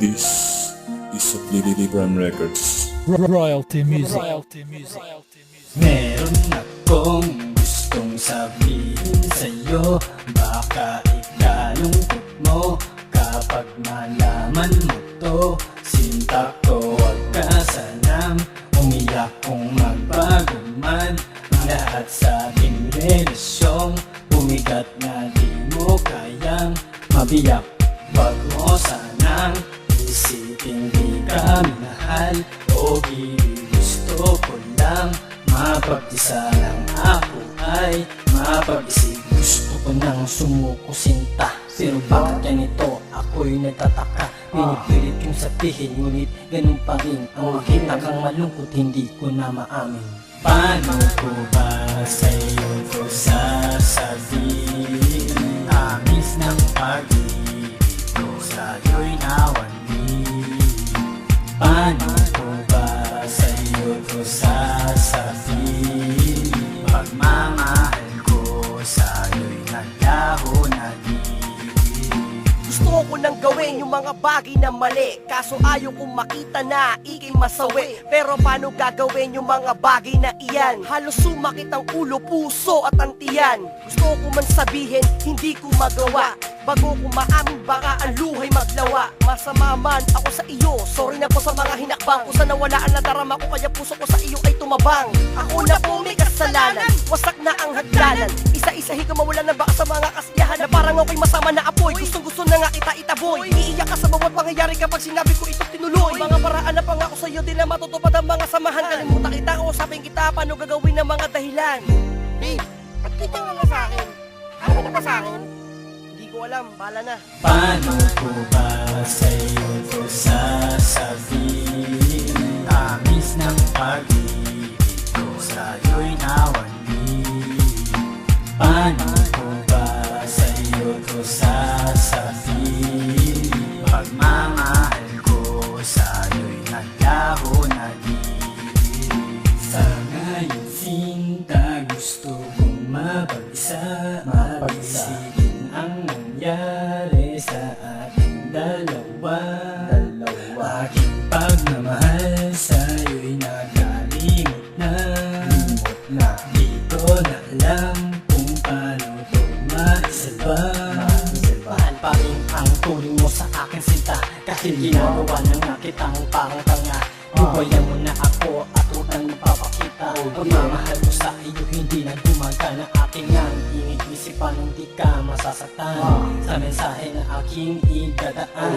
This is a Liligram Records. Royalty music. Royalty music. Meron akong gustong sabihin sa'yo Baka ikalungkot mo Kapag malaman mo to Sinta ko wag ka sanang Umiyak kung magbago man Ang lahat sa ating relasyong Bumigat na di mo kayang Mabiyak Wag mo sanang Isipin di ka minahal O ibig gusto ko lang. Mapag-isa ako ay Mapag-isip gusto ko nang sumuko sinta Pero bakit ganito? Ako'y nagtataka Pinipilit kong sabihin ngunit ganun pa rin Ang makita kang malungkot. Hindi ko na maamin. Paano ko ba sa'yo to sasabihin gawin yung mga bagay na mali. Kaso ayaw kong makita na ikay masawi. Pero paano gagawin yung mga bagay na iyan? Halos sumakit ang ulo, puso at antiyan Gusto ko man sabihin, hindi ko magawa. Bago ko maamin baka ang luhay maglawa. Masama man ako sa iyo. Sorry na po sa mga hinakbang Kung sa nawalaan na darama ko Kaya puso ko sa iyo ay tumabang. Ako na po may kasalanan. Wasak na ang hagdanan. Isa-isahin ko mawalan na baka sa mga kasiyahan Na parang ako'y masama na apoy. Gustong gusto na nga kita itaboy Iiyak ka sa bawat pangyayari kapag sinabi ko ito tinuloy. Mga paraan na pangako sa iyo Di na matutupad ang mga samahan. Kalimutan kita o sabihin kita Paano gagawin ng mga dahilan. Babe, ba't kita nga sa akin? Ano ka ba sa akin? Hindi ko alam, bala na. Paano ko ba sa'yo to sasabihin Aking pagmamahal sa'yo'y nagalimot na. Limot na Di ko na alam kung paano to maisalba. Mahal pa rin ang turing mo sa akin sinta. Kahit ginagawa na nga kitang parang tanga. Bubayan mo na ako papakita Pagmamahal ko sa iyo hindi na gumagana Aking nang iniisipan hindi ka masasaktan. Sa mensahe na aking idadaan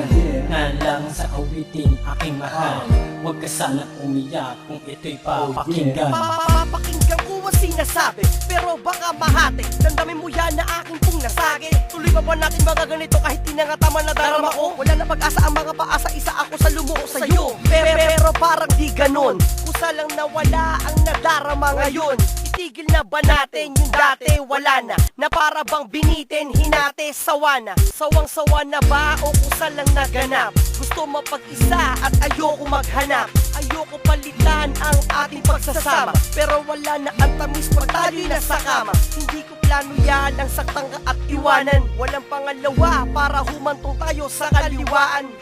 Na lang sa awitin aking mahal. Huwag ka sana umiyak kung ito'y papakinggan. Papapakinggan ko ang sinasabi Pero baka mahati Damdamin mo yan na aking pong nasagi. Tuloy pa ba natin mga ganito kahit di na nga tama na darama ko? Wala na pag-asa ang mga paasa Isa ako sa lumuko sa'yo. Pero, pero parang di ganon Kusa lang nawala ang nadarama ngayon. Itigil na ba natin yung dati? Wala na. Na para bang binitin hinate sawa na. Sawang sawa na ba o kusa lang naganap? Gusto mapag-isa at ayoko maghanap. Ayoko palitan ang ating pagsasama. Pero wala na ang tamis pag tayo'y nasa kama. Hindi ko plano yan ang saktang at iwanan. Walang pangalawa para humantong tayo sa kaliwaan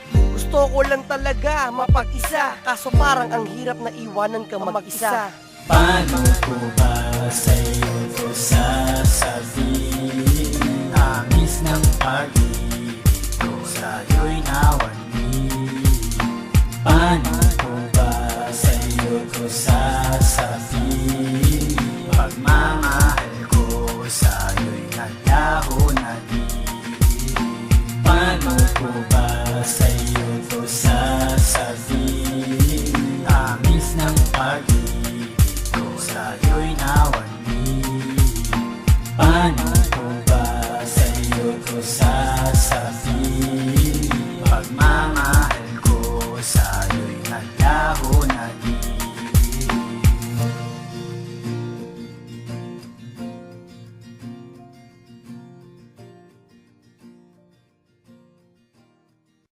Gusto ko lang talaga mapag-isa. Kaso parang ang hirap na iwanan ka mag-isa. Paano ko ba sa'yo to sasabihin? Amis ng pag-ibig ko sa'yo'y nawandi Paano ko ba sa'yo to sasabihin